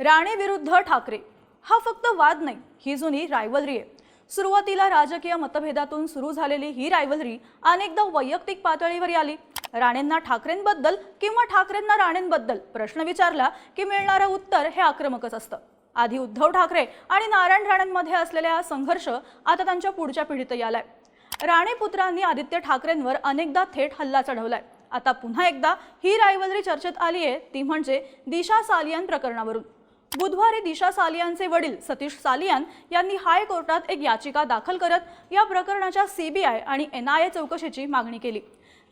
राणे विरुद्ध ठाकरे. हा फक्त वाद नाही ही जुनी रायवलरी आहे. सुरुवातीला राजकीय मतभेदातून सुरू झालेली ही रायवलरी अनेकदा वैयक्तिक पातळीवर आली. राणेंना ठाकरेंबद्दल किंवा ठाकरेंना राणेंबद्दल प्रश्न विचारला की मिळणारं उत्तर हे आक्रमकच असतं. आधी उद्धव ठाकरे आणि नारायण राणेंमध्ये असलेला हा संघर्ष आता त्यांच्या पुढच्या पिढीतही आलाय राणे पुत्रांनी आदित्य ठाकरेंवर अनेकदा थेट हल्ला चढवलाय. आता पुन्हा एकदा ही रायवलरी चर्चेत आली आहे ती म्हणजे दिशा सालियान प्रकरणावरून. बुधवारी दिशा सालियानचे वडील सतीश सालियान यांनी हायकोर्टात एक याचिका दाखल करत या प्रकरणाच्या सीबीआय आणि एनआयए चौकशीची मागणी केली.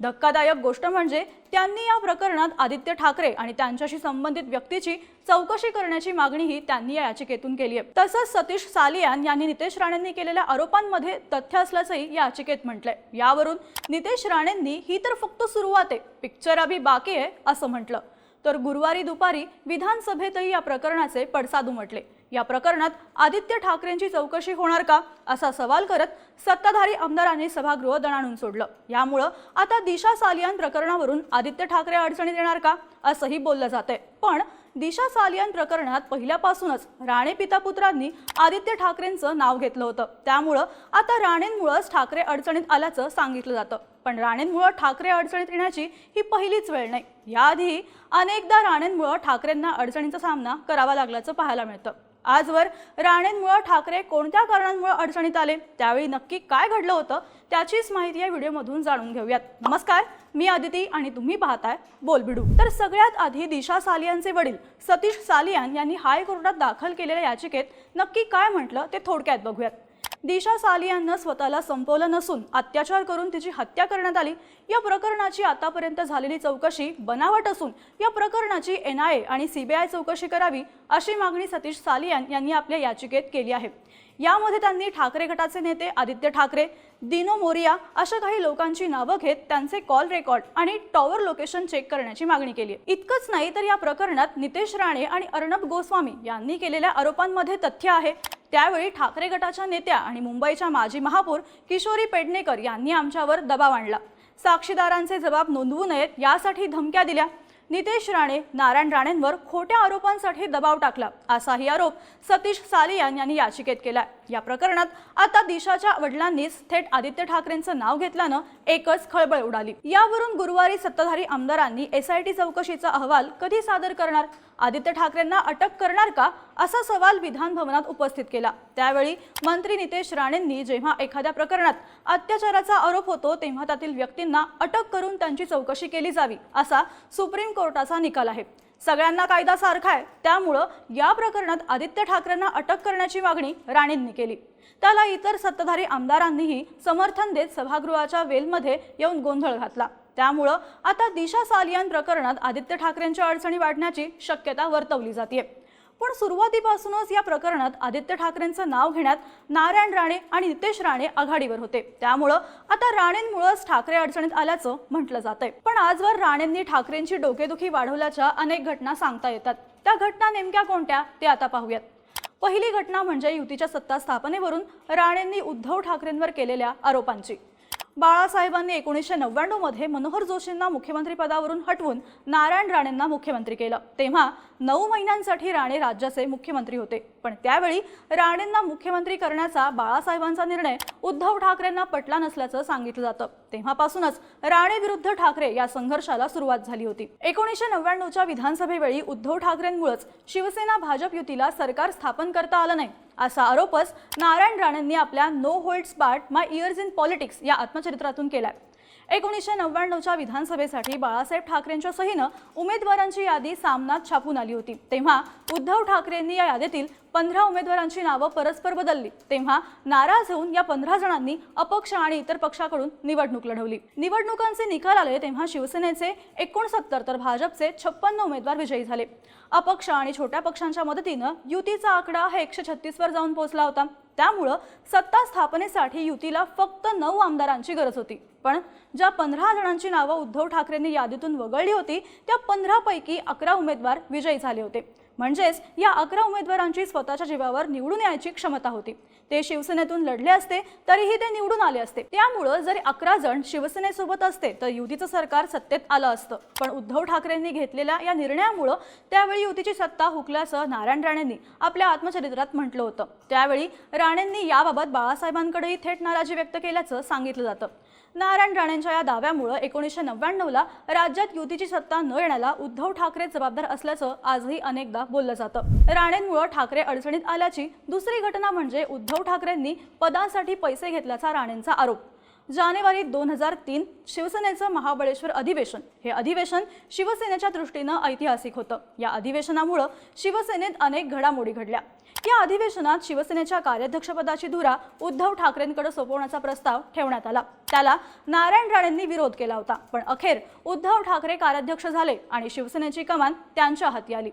धक्कादायक गोष्ट म्हणजे त्यांनी या प्रकरणात आदित्य ठाकरे आणि त्यांच्याशी संबंधित व्यक्तीची चौकशी करण्याची मागणीही त्यांनी या याचिकेतून केली आहे. तसंच सतीश सालियान यांनी नितेश राणेंनी केलेल्या आरोपांमध्ये तथ्य असल्याचंही या याचिकेत म्हटलंय. यावरून नितेश राणेंनी ही तर फक्त सुरुवात आहे पिक्चर अभी बाकी आहे असं म्हटलं. तर गुरुवारी दुपारी विधानसभेतही या प्रकरणाचे पडसाद उमटले. या प्रकरणात आदित्य ठाकरेंची चौकशी होणार का? असा सवाल करत सत्ताधारी आमदारांनी सभागृह दणाणून सोडलं. यामुळं आता दिशा सालियान प्रकरणावरून आदित्य ठाकरे अडचणीत येणार का? असंही बोललं जातंय. पण दिशा सालियान प्रकरणात पहिल्यापासूनच राणे पितापुत्रांनी आदित्य ठाकरेंचं नाव घेतलं होतं. त्यामुळं आता राणेंमुळंच ठाकरे अडचणीत आल्याचं सांगितलं जातं. पण राणेंमुळं ठाकरे अडचणीत येण्याची ही पहिलीच वेळ नाही. याआधी अनेकदा राणेंमुळं ठाकरेंना अडचणीचा सामना करावा लागल्याचं पाहायला मिळतं. आजवर राणेंमुळं ठाकरे कोणत्या कारणांमुळे अडचणीत आले त्यावेळी नक्की काय घडलं होतं त्याचीच माहिती या व्हिडिओमधून जाणून घेऊयात. नमस्कार मी आदिती आणि तुम्ही पाहताय बोलबिडू. तर सगळ्यात आधी दिशा सालियानचे वडील सतीश सालियान यांनी हायकोर्टात दाखल केलेल्या याचिकेत नक्की काय म्हटलं ते थोडक्यात बघूयात. दिशा सालियानं स्वतःला संपवलं नसून अत्याचार करून तिची हत्या करण्यात आली. या प्रकरणाची आतापर्यंत झालेली चौकशी बनावट असून या प्रकरणाची एन आय ए आणि सीबीआय चौकशी करावी अशी मागणी सतीश सालियान यांनी आपल्या याचिकेत केली आहे. यामध्ये त्यांनी ठाकरे गटाचे नेते आदित्य ठाकरे दिनो मोरिया अशा काही लोकांची नावं घेत त्यांचे कॉल रेकॉर्ड आणि टॉवर लोकेशन चेक करण्याची मागणी केली आहे. इतकंच नाही तर या प्रकरणात नितेश राणे आणि अर्णब गोस्वामी यांनी केलेल्या आरोपांमध्ये तथ्य आहे. त्यावेळी ठाकरे गटाच्या नेत्या आणि मुंबईच्या माजी महापौर किशोरी पेडणेकर यांनी आमच्यावर दबाव आणला. साक्षीदारांचे जबाब नोंदवू नयेत यासाठी धमक्या दिल्या. नितेश राणे नारायण राणेंवर खोट्या आरोपांसाठी दबाव टाकला. असाही आरोप सतीश सालियान यांनी याचिकेत केला या प्रकरणात आता दिशाच्या वडिलांनीच थेट आदित्य ठाकरेंचं नाव घेतल्यानं एकच खळबळ उडाली. यावरून गुरुवारी सत्ताधारी आमदारांनी एसआयटी चौकशीचा अहवाल कधी सादर करणार? आदित्य ठाकरेंना अटक करणार का? असा सवाल विधान भवनात उपस्थित केला. त्यावेळी मंत्री नितेश राणेंनी जेव्हा एखाद्या प्रकरणात अत्याचाराचा आरोप होतो तेव्हा त्यातील व्यक्तींना अटक करून त्यांची चौकशी केली जावी असा सुप्रीम कोर्टाचा निकाल आहे. सगळ्यांना कायदा सारखा आहे त्यामुळं या प्रकरणात आदित्य ठाकरेंना अटक करण्याची मागणी राणेंनी केली. त्याला इतर सत्ताधारी आमदारांनीही समर्थन देत सभागृहाच्या वेलमध्ये येऊन गोंधळ घातला. त्यामुळं आता दिशा सालियान प्रकरणात आदित्य ठाकरेंच्या अडचणी वाढण्याची शक्यता वर्तवली जाते पण सुरुवातीपासूनच या प्रकरणात आदित्य ठाकरेंचं नाव घेण्यात नारायण राणे आणि नितेश राणे आघाडीवर होते. त्यामुळं आता राणेंमुळंच ठाकरे अडचणीत आल्याचं म्हटलं जातंय. पण आजवर राणेंनी ठाकरेंची डोकेदुखी वाढवल्याच्या अनेक घटना सांगता येतात. त्या घटना नेमक्या कोणत्या ते आता पाहूयात. पहिली घटना म्हणजे युतीच्या सत्ता स्थापनेवरून राणेंनी उद्धव ठाकरेंवर केलेल्या आरोपांची. बाळासाहेबांनी एकोणीसशे नव्याण्णवमध्ये मनोहर जोशींना मुख्यमंत्री पदावरून हटवून नारायण राणेंना मुख्यमंत्री केलं. तेव्हा नऊ महिन्यांसाठी राणे राज्याचे मुख्यमंत्री होते. पण त्यावेळी राणेंना मुख्यमंत्री करण्याचा बाळासाहेबांचा निर्णय उद्धव ठाकरेंना पटला नसल्याचं सांगितलं जातं. तेव्हापासूनच राणे विरुद्ध ठाकरे या संघर्षाला सुरुवात झाली होती. एकोणीसशे नव्याण्णवच्या विधानसभेवेळी उद्धव ठाकरेंमुळेच शिवसेना भाजप युतीला सरकार स्थापन करता आलं नाही असा आरोपच नारायण राणेंनी आपल्या no holds barred my years in politics या आत्मचरित्रातून केलाय. एकोणीसशे नव्याण्णवच्या विधानसभेसाठी बाळासाहेब ठाकरेंच्या सहीनं उमेदवारांची यादी सामनात छापून आली होती. तेव्हा उद्धव ठाकरेंनी या यादीतील पंधरा उमेदवारांची नावं परस्पर बदलली. तेव्हा नाराज होऊन या पंधरा जणांनी अपक्ष आणि इतर पक्षाकडून निवडणूक लढवली. निवडणुकांचे निकाल आले तेव्हा शिवसेनेचे एकोणसत्तर तर भाजपचे छप्पन्न उमेदवार विजयी झाले. अपक्ष आणि छोट्या पक्षांच्या मदतीनं युतीचा आकडा हा एकशे छत्तीसवर जाऊन पोहोचला होता. त्यामुळं सत्ता स्थापनेसाठी युतीला फक्त नऊ आमदारांची गरज होती. पण ज्या पंधरा जणांची नावं उद्धव ठाकरेंनी यादीतून वगळली होती त्या पंधरापैकी अकरा उमेदवार विजयी झाले होते. म्हणजेच या अकरा उमेदवारांची स्वतःच्या जीवावर निवडून यायची क्षमता होती. ते शिवसेनेतून लढले असते तरीही ते निवडून आले असते. त्यामुळं जरी अकरा जण शिवसेनेसोबत असते तर युतीचं सरकार सत्तेत आलं असतं. पण उद्धव ठाकरेंनी घेतलेल्या या निर्णयामुळं त्यावेळी युतीची सत्ता हुकल्याचं नारायण राणेंनी आपल्या आत्मचरित्रात म्हटलं होतं. त्यावेळी राणेंनी याबाबत बाळासाहेबांकडेही थेट नाराजी व्यक्त केल्याचं सांगितलं जातं. नारायण राणेंच्या या दाव्यामुळं एकोणीसशे नव्याण्णवला राज्यात युतीची सत्ता न येण्याला उद्धव ठाकरे जबाबदार असल्याचं आजही अनेकदा बोललं जातं. राणेंमुळं ठाकरे अडचणीत आल्याची दुसरी घटना म्हणजे उद्धव ठाकरेंनी पदासाठी पैसे घेतल्याचा राणेंचा आरोप. जानेवारी दोन हजार तीन शिवसेनेचं महाबळेश्वर अधिवेशन. हे अधिवेशन शिवसेनेच्या दृष्टीनं ऐतिहासिक होतं. या अधिवेशनामुळं शिवसेनेत अनेक घडामोडी घडल्या. या अधिवेशनात शिवसेनेच्या कार्याध्यक्षपदाची धुरा उद्धव ठाकरेंकडे सोपवण्याचा प्रस्ताव ठेवण्यात आला. त्याला नारायण राणेंनी विरोध केला होता. पण अखेर उद्धव ठाकरे कार्याध्यक्ष झाले आणि शिवसेनेची कमान त्यांच्या हाती आली.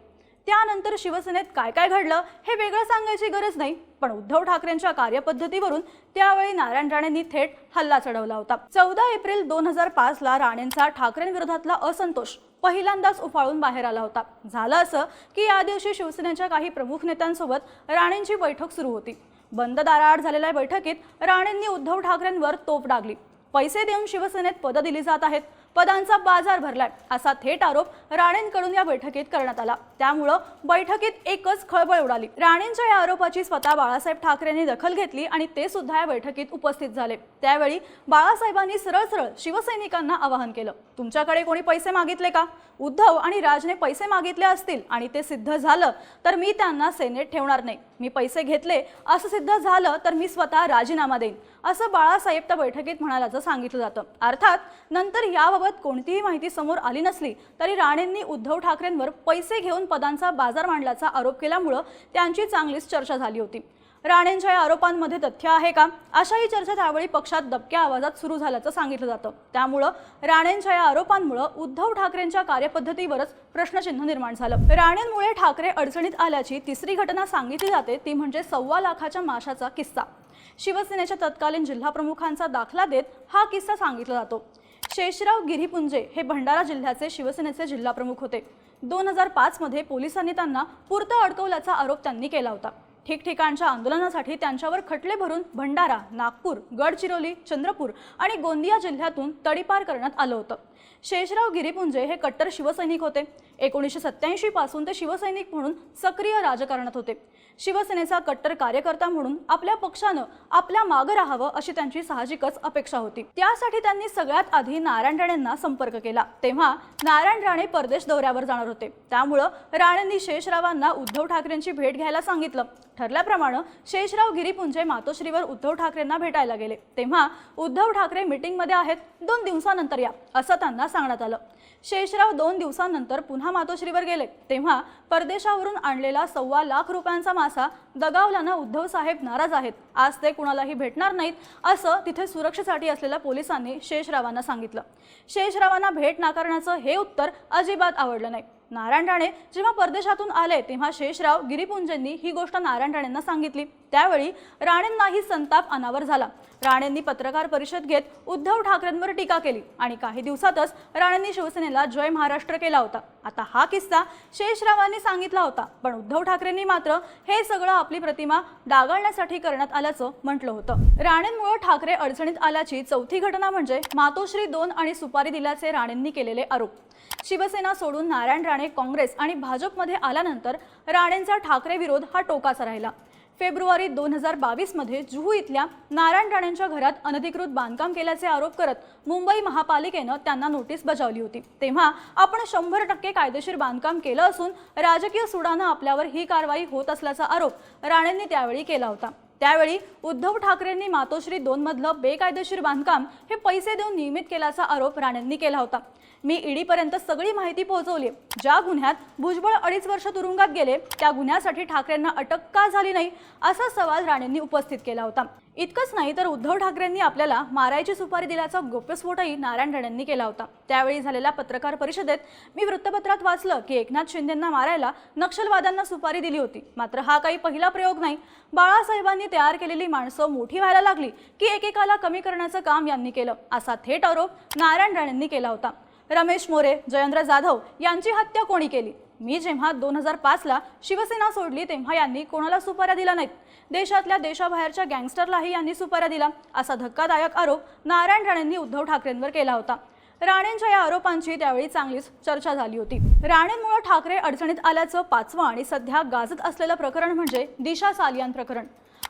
त्यानंतर शिवसेनेत काय काय घडलं हे वेगळं सांगायची गरज नाही. पण उद्धव ठाकरेंच्या कार्यपद्धतीवरून त्यावेळी नारायण राणेंनी थेट हल्ला चढवला होता. चौदा एप्रिल दोन हजार पाच ला राणेंचा ठाकरेंविरोधातला असंतोष पहिल्यांदाच उफाळून बाहेर आला होता. झालं असं की या दिवशी शिवसेनेच्या काही प्रमुख नेत्यांसोबत राणेंची बैठक सुरू होती. बंद दाराआड झालेल्या बैठकीत राणेंनी उद्धव ठाकरेंवर तोफ डागली. पैसे देऊन शिवसेनेत पदं दिली जात आहेत. पदांचा बाजार भरलाय असा थेट आरोप राणेंकडून या बैठकीत करण्यात आला. त्यामुळं बैठकीत एकच खळबळ उडाली. राणेंच्या या आरोपाची स्वतः बाळासाहेब ठाकरेंनी दखल घेतली आणि ते सुद्धा या बैठकीत उपस्थित झाले. त्यावेळी बाळासाहेबांनी सरळ सरळ शिवसैनिकांना आवाहन केलं. तुमच्याकडे कोणी पैसे मागितले का? उद्धव आणि राजने पैसे मागितले असतील आणि ते सिद्ध झालं तर मी त्यांना सेनेत ठेवणार नाही. मी पैसे घेतले असं सिद्ध झालं तर मी स्वतः राजीनामा देईन असं बाळासाहेब त्या बैठकीत म्हणाल्याचं सांगितलं जातं. अर्थात नंतर या याबाबत कोणतीही माहिती समोर आली नसली तरी राणेंनी उद्धव ठाकरेंवर पैसे घेऊन पदांचा बाजार मांडल्याचा आरोप केल्यामुळं त्यांची चांगलीच चर्चा झाली होती. राणेंच्या या आरोपांमध्ये तथ्य आहे का? अशाही चर्चा त्यावेळी पक्षात दबक्या आवाजात सुरू झाल्याचं सांगितलं जातं. त्यामुळं राणेंच्या या आरोपांमुळं उद्धव ठाकरेंच्या कार्यपद्धतीवरच प्रश्नचिन्ह निर्माण झालं. राणेंमुळे ठाकरे अडचणीत आल्याची तिसरी घटना सांगितली जाते ती म्हणजे सव्वा लाखाच्या माशाचा किस्सा. शिवसेनेच्या तत्कालीन जिल्हाप्रमुखांचा दाखला देत हा किस्सा सांगितला जातो. शेषराव गिरीपुंजे हे भंडारा जिल्ह्याचे शिवसेनेचे जिल्हाप्रमुख होते. दोन हजार पाचमध्ये पोलिसांनी त्यांना पुरतं अडकवल्याचा आरोप त्यांनी केला होता. ठिकठिकाणच्या आंदोलनासाठी त्यांच्यावर खटले भरून भंडारा नागपूर गडचिरोली चंद्रपूर आणि गोंदिया जिल्ह्यातून तडीपार करण्यात आलं होतं. शेषराव गिरीपुंजे हे कट्टर शिवसैनिक होते. एकोणीसशे सत्याऐंशी पासून ते शिवसैनिक म्हणून सक्रिय राजकारणात होते. शिवसेनेचा कट्टर कार्यकर्ता म्हणून आपल्या पक्षानं आपल्या मागं राहावं अशी त्यांची साहजिकच अपेक्षा होती. त्यासाठी त्यांनी सगळ्यात आधी नारायण राणेंना संपर्क केला. तेव्हा नारायण राणे परदेश दौऱ्यावर जाणार होते. त्यामुळं राणेंनी शेषरावांना उद्धव ठाकरेंची भेट घ्यायला सांगितलं. ठरल्याप्रमाणे शेषराव गिरीपुंजे मातोश्रीवर उद्धव ठाकरेंना भेटायला गेले. तेव्हा उद्धव ठाकरे मीटिंगमध्ये आहेत. दोन दिवसानंतर या असं त्यांना सांगण्यात आलं. शेषराव दोन दिवसानंतर पुन्हा मातोश्रीवर गेले. तेव्हा परदेशावरून आणलेला सव्वा लाख रुपयांचा मासा दगावल्यानं उद्धव साहेब नाराज आहेत. आज ते कुणालाही भेटणार नाहीत असं तिथे सुरक्षेसाठी असलेल्या पोलिसांनी शेषरावांना सांगितलं. शेषरावांना भेट नाकारण्याचं हे उत्तर अजिबात आवडलं नाही. नारायण राणे जेव्हा परदेशातून आले तेव्हा शेषराव गिरीपुंजेंनी ही गोष्ट नारायण राणेंना सांगितली. त्यावेळी राणेंनाही संताप अनावर झाला. राणेंनी पत्रकार परिषद घेत उद्धव ठाकरेंवर टीका केली आणि काही दिवसातच राणेंनी शिवसेनेला जय महाराष्ट्र केला होता. आता हा किस्सा शेषरावांनी सांगितला होता पण उद्धव ठाकरेंनी मात्र हे सगळं आपली प्रतिमा डागाळण्यासाठी करण्यात आल्याचं म्हटलं होतं. राणेंमुळे ठाकरे अडचणीत आल्याची चौथी घटना म्हणजे मातोश्री दोन आणि सुपारी दिल्याचे राणेंनी केलेले आरोप. शिवसेना सोडून नारायण राणे काँग्रेस आणि भाजपमध्ये आल्यानंतर राणेंचा ठाकरे विरोध हा टोकाचा राहिला. फेब्रुवारी दोन हजार बावीसमध्ये जुहू इथल्या नारायण राणेंच्या घरात अनधिकृत बांधकाम केल्याचे आरोप करत मुंबई महापालिकेनं त्यांना नोटीस बजावली होती. तेव्हा आपण शंभर टक्के कायदेशीर बांधकाम केलं असून राजकीय सुडानं आपल्यावर ही कारवाई होत असल्याचा आरोप राणेंनी त्यावेळी केला होता. त्यावेळी उद्धव ठाकरेंनी मातोश्री दोनमधलं बेकायदेशीर बांधकाम हे पैसे देऊन नियमित केल्याचा आरोप राणेंनी केला होता. मी ईडीपर्यंत सगळी माहिती पोहोचवली. ज्या गुन्ह्यात भुजबळ अडीच वर्ष तुरुंगात गेले त्या गुन्ह्यासाठी ठाकरेंना अटक का झाली नाही असा सवाल राणेंनी उपस्थित केला होता. इतकंच नाही तर उद्धव ठाकरेंनी आपल्याला मारायची सुपारी दिल्याचा गोप्यस्फोटही नारायण राणेंनी केला होता. त्यावेळी झालेल्या पत्रकार परिषदेत मी वृत्तपत्रात वाचलं की एकनाथ शिंदेंना मारायला नक्षलवाद्यांना सुपारी दिली होती. मात्र हा काही पहिला प्रयोग नाही. बाळासाहेबांनी तयार केलेली माणसं मोठी व्हायला लागली की एकेकाला कमी करण्याचं काम यांनी केलं असा थेट आरोप नारायण राणेंनी केला होता. रमेश मोरे जयेंद्र जाधव यांची हत्या कोणी केली? मी जेव्हा दोन हजार पाचला शिवसेना सोडली तेव्हा यांनी कोणाला सुपाऱ्या दिला नाहीत? देशातल्या देशाबाहेरच्या गँगस्टरलाही यांनी सुपाऱ्या दिला असा धक्कादायक आरोप नारायण राणेंनी उद्धव ठाकरेंवर केला होता. राणेंच्या या आरोपांची त्यावेळी चांगलीच चर्चा झाली होती. राणेंमुळे ठाकरे अडचणीत आल्याचं पाचवं आणि सध्या गाजत असलेलं प्रकरण म्हणजे दिशा सालियान प्रकरण.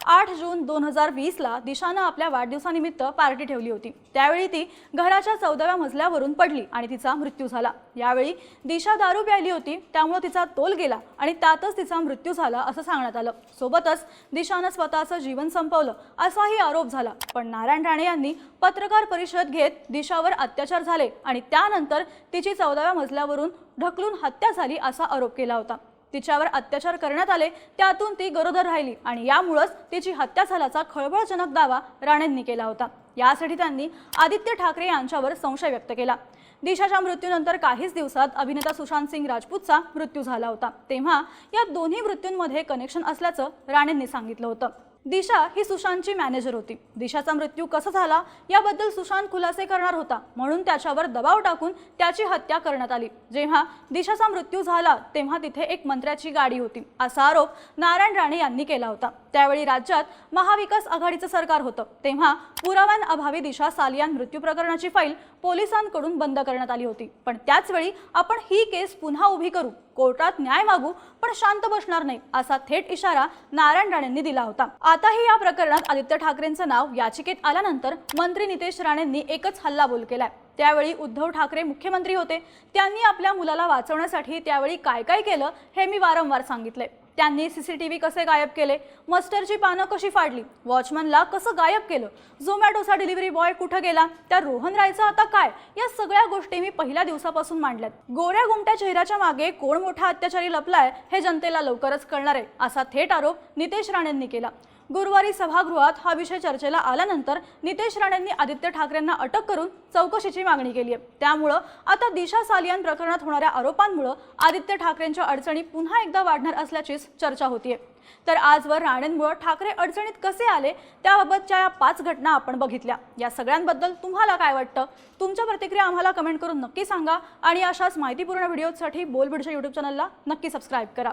आठ जून दोन हजार वीसला दिशानं आपल्या वाढदिवसानिमित्त पार्टी ठेवली होती. त्यावेळी ती घराच्या चौदाव्या मजल्यावरून पडली आणि तिचा मृत्यू झाला. यावेळी दिशा दारू प्यायली होती त्यामुळे तिचा तोल गेला आणि त्यातच तिचा मृत्यू झाला असं सांगण्यात आलं. सोबतच दिशानं स्वतःचं जीवन संपवलं असाही आरोप झाला. पण नारायण राणे यांनी पत्रकार परिषद घेत दिशावर अत्याचार झाले आणि त्यानंतर तिची चौदाव्या मजल्यावरून ढकलून हत्या झाली असा आरोप केला होता. तिच्यावर अत्याचार करण्यात आले त्यातून ती गरोदर राहिली आणि यामुळंच तिची हत्या झाल्याचा खळबळजनक दावा राणेंनी केला होता. यासाठी त्यांनी आदित्य ठाकरे यांच्यावर संशय व्यक्त केला. दिशाच्या मृत्यूनंतर काहीच दिवसात अभिनेता सुशांत सिंग राजपूतचा मृत्यू झाला होता. तेव्हा या दोन्ही मृत्यूंमध्ये कनेक्शन असल्याचं राणेंनी सांगितलं होतं. दिशा ही सुशांतची मॅनेजर होती. दिशाचा मृत्यू कसा झाला? याबद्दल सुशांत खुलासे करणार होता. म्हणून त्याच्यावर दबाव टाकून त्याची हत्या करण्यात आली. जेव्हा दिशाचा मृत्यू झाला तेव्हा तिथे एक मंत्र्याची गाडी होती. असा आरोप नारायण राणे यांनी केला होता. त्यावेळी राज्यात महाविकास आघाडीचं सरकार होतं. तेव्हा पुराव्यांअभावी दिशा सालियान मृत्यू प्रकरणाची फाईल पोलिसांकडून बंद करण्यात आली होती. पण त्याचवेळी आपण ही केस पुन्हा उभी करू. कोर्टात न्याय मागू पण शांत बसणार नाही असा थेट इशारा नारायण राणेंनी दिला होता. आताही या प्रकरणात आदित्य ठाकरेंचं नाव याचिकेत आल्यानंतर मंत्री नितेश राणेंनी एकच हल्लाबोल केलाय. त्यावेळी उद्धव ठाकरे मुख्यमंत्री होते. त्यांनी आपल्या मुलाला वाचवण्यासाठी त्यावेळी काय काय केलं हे मी वारंवार सांगितले त्यांनी सीसीटीव्ही कसे गायब केले? मस्टरची पानं कशी फाडली? वॉचमनला कसं गायब केलं? झोमॅटोचा डिलिव्हरी बॉय कुठं गेला? त्या रोहन रायचं आता काय? या सगळ्या गोष्टी मी पहिल्या दिवसापासून मांडल्यात. गोऱ्या गुमट्या चेहऱ्याच्या मागे कोण मोठा अत्याचारी लपलाय हे जनतेला लवकरच कळणार आहे असा थेट आरोप नितेश राणेंनी केला. गुरुवारी सभागृहात हा विषय चर्चेला आल्यानंतर नितेश राणेंनी आदित्य ठाकरेंना अटक करून चौकशीची मागणी केली आहे. त्यामुळं आता दिशा सालियान प्रकरणात होणाऱ्या आरोपांमुळं आदित्य ठाकरेंच्या अडचणी पुन्हा एकदा वाढणार असल्याचीच चर्चा होतीये. तर आजवर राणेंमुळं ठाकरे अडचणीत कसे आले त्याबाबतच्या या पाच घटना आपण बघितल्या. या सगळ्यांबद्दल तुम्हाला काय वाटतं? तुमच्या प्रतिक्रिया आम्हाला कमेंट करून नक्की सांगा आणि अशाच माहितीपूर्ण व्हिडिओसाठी बोलबिडच्या यूट्यूब चॅनलला नक्की सबस्क्राईब करा.